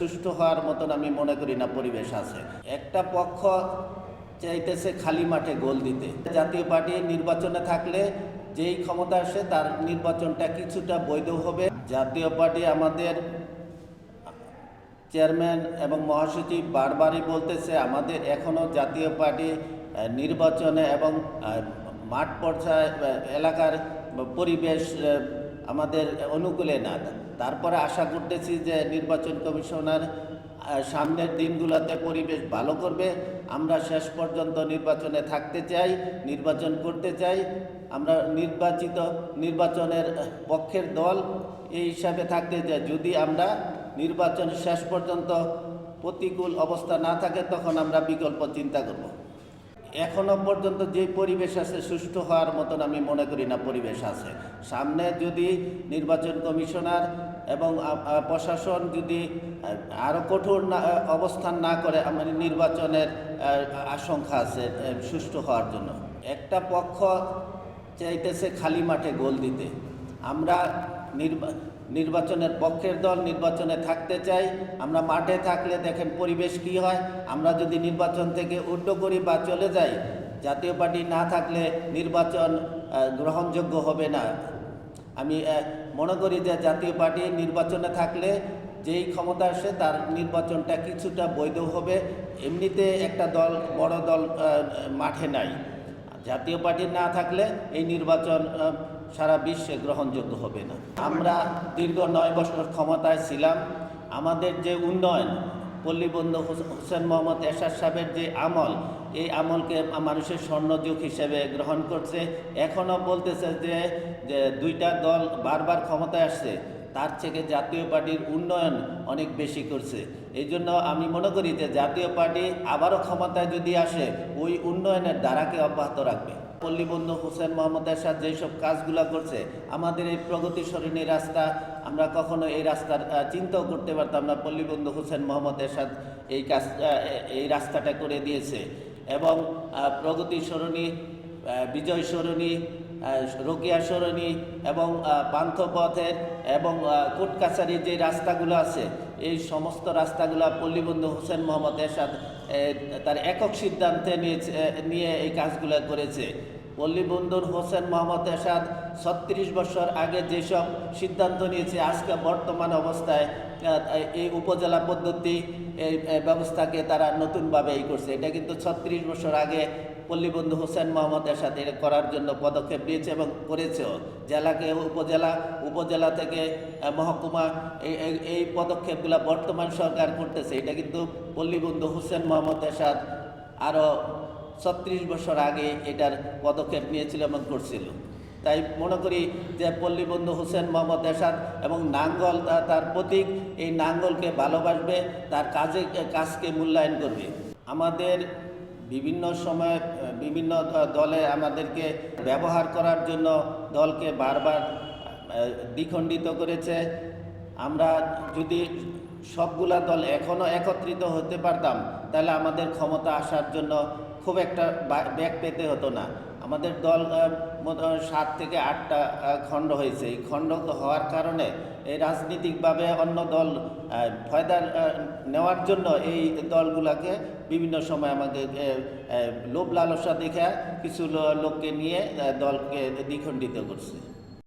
সুষ্ঠু হওয়ার মতন আমি মনে করি না, পরিবেশ আছে। একটা পক্ষ চাইতেছে খালি মাঠে গোল দিতে। জাতীয় পার্টি নির্বাচনে থাকলে যেই ক্ষমতা আসে তার নির্বাচনটা কিছুটা বৈধ হবে। জাতীয় পার্টি আমাদের চেয়ারম্যান এবং মহাসচিব বারবারই বলতেছে, আমাদের এখনও জাতীয় পার্টি নির্বাচনে এবং মাঠ পর্যায়ে এলাকার পরিবেশ আমাদের অনুকূলে না। তারপরে আশা করতেছি যে নির্বাচন কমিশনার সামনের দিনগুলোতে পরিবেশ ভালো করবে। আমরা শেষ পর্যন্ত নির্বাচনে থাকতে চাই, নির্বাচন করতে চাই। আমরা নির্বাচিত নির্বাচনের পক্ষের দল এই হিসাবে থাকতে চাই। যদি আমরা নির্বাচন শেষ পর্যন্ত প্রতিকূল অবস্থা না থাকে, তখন আমরা বিকল্প চিন্তা করব। এখনও পর্যন্ত যে পরিবেশ আছে, সুষ্ঠু হওয়ার মতন আমি মনে করি না পরিবেশ আছে। সামনে যদি নির্বাচন কমিশনার এবং প্রশাসন যদি আরও কঠোর না অবস্থান না করে, আমার নির্বাচনের আশঙ্কা আছে সুষ্ঠু হওয়ার জন্য। একটা পক্ষ চাইতেছে খালি মাঠে গোল দিতে। আমরা নির্বা- নির্বাচনের পক্ষের দল নির্বাচনে থাকতে চাই, আমরা মাঠে থাকলে দেখেন পরিবেশ কি হয়, আমরা যদি নির্বাচন থেকে উড্ড করি বা চলে যাই, জাতীয় পার্টি না থাকলে নির্বাচন গ্রহণযোগ্য হবে না। আমি মনে করি যে জাতীয় পার্টি নির্বাচনে থাকলে যেই ক্ষমতা আসে তার নির্বাচনটা কিছুটা বৈধ হবে। এমনিতে একটা দল, বড় দল মাঠে নাই। জাতীয় পার্টি না থাকলে এই নির্বাচন সারা বিশ্বে গ্রহণযোগ্য হবে না। আমরা দীর্ঘ নয় বছর ক্ষমতায় ছিলাম। আমাদের যে উন্নয়ন, পল্লীবন্ধু হোস- হোসেন মোহাম্মদ এরশাদ সাহেবের যে আমল এই আমলকে মানুষের স্বর্ণযুগ হিসেবে গ্রহণ করছে। এখনও বলতেছে যে যে দুইটা দল বারবার ক্ষমতায় আসছে, তার থেকে জাতীয় পার্টির উন্নয়ন অনেক বেশি করছে। এই জন্য আমি মনে করি যে, জাতীয় পার্টি আবারও ক্ষমতায় যদি আসে, ওই উন্নয়নের ধারাকে অব্যাহত রাখবে। পল্লীবন্ধু হোসেন মোহাম্মদ এরশাদ যেসব কাজগুলো করছে, আমাদের এই প্রগতি সরণী রাস্তা, আমরা কখনো এই রাস্তার চিন্তাও করতে পারতাম না। পল্লীবন্ধু হোসেন মোহাম্মদ এরশাদ এই কাজ এই রাস্তাটা করে দিয়েছে। এবং প্রগতি সরণি বিজয় সরণি রোকিয়া সরণি এবং পান্থপথের এবং কোটকাছারি যে রাস্তাগুলো আছে, এই সমস্ত রাস্তাগুলো পল্লীবন্ধু হোসেন মোহাম্মদ এরশাদ তার একক সিদ্ধান্তে নিয়ে এই কাজগুলো করেছে। পল্লীবন্ধুর হোসেন মোহাম্মদ এরশাদ ছত্রিশ বছর আগে যেসব সিদ্ধান্ত নিয়েছে, আজকে বর্তমান অবস্থায় এই উপজেলা পদ্ধতি ব্যবস্থাকে তারা নতুনভাবে এই করছে। এটা কিন্তু ছত্রিশ বছর আগে পল্লীবন্ধু হোসেন মোহাম্মদ এরশাদ এটা করার জন্য পদক্ষেপ নিয়েছে এবং করেছেও। জেলাকে, উপজেলা উপজেলা থেকে মহকুমা এই পদক্ষেপগুলো বর্তমান সরকার করতেছে। এটা কিন্তু পল্লীবন্ধু হোসেন মোহাম্মদ এরশাদ আরও ছত্রিশ বছর আগে এটার পদক্ষেপ নিয়েছিল এবং করছিল। তাই মনে করি যে পল্লীবন্ধু হোসেন মোহাম্মদ এরশাদ এবং নাঙ্গল তার প্রতীক, এই নাঙ্গলকে ভালোবাসবে, তার কাজে কাজকে মূল্যায়ন করবে। আমাদের বিভিন্ন সময় বিভিন্ন দলে আমাদেরকে ব্যবহার করার জন্য দলকে বারবার দ্বিখণ্ডিত করেছে। আমরা যদি সবগুলা দল এখনও একত্রিত হতে পারতাম তাহলে আমাদের ক্ষমতা আসার জন্য খুব একটা ব্যাগ পেতে হতো না। আমাদের দল সাত থেকে আটটা খণ্ড হয়েছে। এই খণ্ড হওয়ার কারণে এই রাজনীতিকভাবে অন্য দল আহ, ফয়দার নেওয়ার জন্য এই দলগুলাকে বিভিন্ন সময় আহ, লোভ লালসা দেখে কিছু লোককে নিয়ে দলকে দ্বিখণ্ডিত করছে।